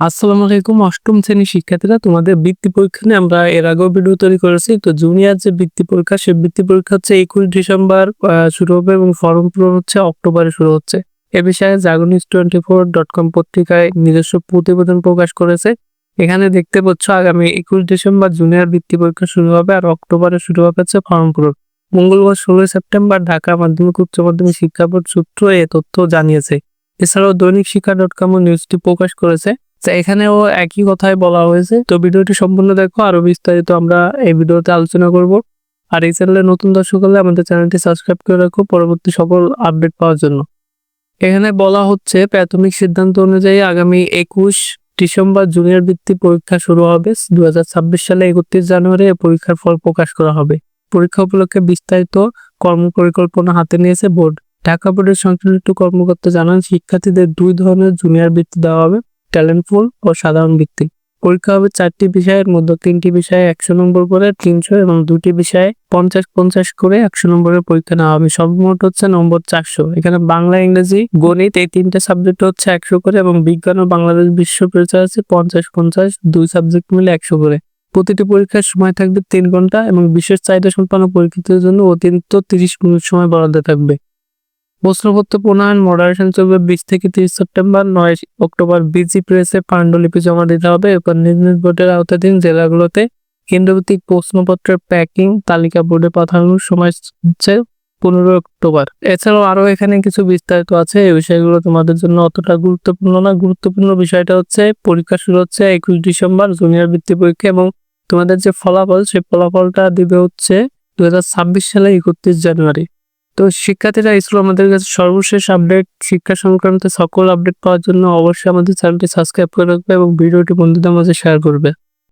আসসালামু আলাইকুম, অষ্টম শ্রেণির শিক্ষার্থীরা, তোমাদের বৃত্তি পরীক্ষা নিয়ে আমরা এর আগেও ভিডিও তৈরি করেছি। তো জুনিয়র যে বৃত্তি পরীক্ষা সেই বৃত্তি পরীক্ষা হচ্ছে একুশ ডিসেম্বর শুরু হবে এবং ফর্ম পূরণ হচ্ছে অক্টোবরে শুরু হচ্ছে। এ বিষয়ে জাগরণ টোয়েন্টি ফোর ডট কম পত্রিকায় নিজস্ব প্রতিবেদন প্রকাশ করেছে। এখানে দেখতে পাচ্ছ, আগামী একুশ ডিসেম্বর জুনিয়র বৃত্তি পরীক্ষা শুরু হবে আর অক্টোবরে শুরু হবে হচ্ছে ফর্ম পূরণ। মঙ্গলবার ষোলোই সেপ্টেম্বর ঢাকা মাধ্যমিক উচ্চ মাধ্যমিক শিক্ষা বোর্ড সূত্র এ তথ্য জানিয়েছে। এছাড়াও দৈনিক শিক্ষা ডট কম নিউজটি প্রকাশ করেছে। তো এখানেও একই কথাই বলা হয়েছে। তো ভিডিওটি সম্পূর্ণ দেখো আরও বিস্তারিত আমরা এই ভিডিওতে আলোচনা করব। আর এই চ্যানেলে নতুন দর্শক হলে আমাদের চ্যানেলটি সাবস্ক্রাইব করে রাখো পরবর্তী সকল আপডেট পাওয়ার জন্য। এখানে বলা হচ্ছে, প্রাথমিক সিদ্ধান্ত অনুযায়ী আগামী একুশ ডিসেম্বর জুনিয়র বৃত্তি পরীক্ষা শুরু হবে। দু হাজার ছাব্বিশ সালে একত্রিশ জানুয়ারি পরীক্ষার ফল প্রকাশ করা হবে। পরীক্ষা উপলক্ষে বিস্তারিত কর্ম পরিকল্পনা হাতে নিয়েছে বোর্ড। ঢাকা বোর্ডের সংশ্লিষ্ট কর্মকর্তা জানান, শিক্ষার্থীদের দুই ধরনের জুনিয়র বৃত্তি দেওয়া হবে। ট্যালেন্টফুল ও সাধারণ ভিত্তিক। পরীক্ষা হবে চারটি বিষয়ের মধ্যে তিনটি বিষয়ে একশো নম্বর করে তিনশো এবং দুটি বিষয়ে পঞ্চাশ পঞ্চাশ করে একশো নম্বরের পরীক্ষা নেওয়া হবে। সর্বমোট হচ্ছে নম্বর চারশো। এখানে বাংলা, ইংরেজি, গণিত এই তিনটে সাবজেক্ট হচ্ছে একশো করে এবং বিজ্ঞান ও বাংলাদেশ বিশ্ব পরিচয় আছে পঞ্চাশ পঞ্চাশ, দুই সাবজেক্ট মিলে একশো করে। প্রতিটি পরীক্ষার সময় থাকবে তিন ঘণ্টা এবং বিশেষ চাহিদা সম্পন্ন পরীক্ষিতের জন্য অতিরিক্ত তিরিশ মিনিট সময় বরাদ্দ থাকবে। প্রশ্নপত্র প্রণয়ন মডারেশন চলবে বিশ থেকে তিরিশ সেপ্টেম্বর, নয় অক্টোবর। বিজি প্রেসে পাণ্ডুলিপি জমা দিতে হবে। এরপর নিজ নিজ বোর্ডের আওতাধীন জেলাগুলোতে কেন্দ্রভিত্তিক প্রশ্নপত্রের প্যাকিং তালিকা বোর্ডে পাঠানোর সময় হচ্ছে পনেরো অক্টোবর। এছাড়াও আরও এখানে কিছু বিস্তারিত আছে। এই বিষয়গুলো তোমাদের জন্য অতটা গুরুত্বপূর্ণ না। গুরুত্বপূর্ণ বিষয়টা হচ্ছে, পরীক্ষা শুরু হচ্ছে একুশ ডিসেম্বর, জুনিয়র বৃত্তি পরীক্ষা এবং তোমাদের যে ফলাফল, সেই ফলাফলটা দিবে হচ্ছে দুই হাজার ছাব্বিশ সালে একত্রিশ জানুয়ারি। তো শিক্ষার্থীরা স্কুল আমাদের কাছে সর্বশেষ আপডেট শিক্ষা সংক্রান্ত সকল আপডেট পাওয়ার জন্য অবশ্যই আমাদের চ্যানেলটি সাবস্ক্রাইব করে রাখবে এবং ভিডিওটি বন্ধুদের মাঝে শেয়ার করবে।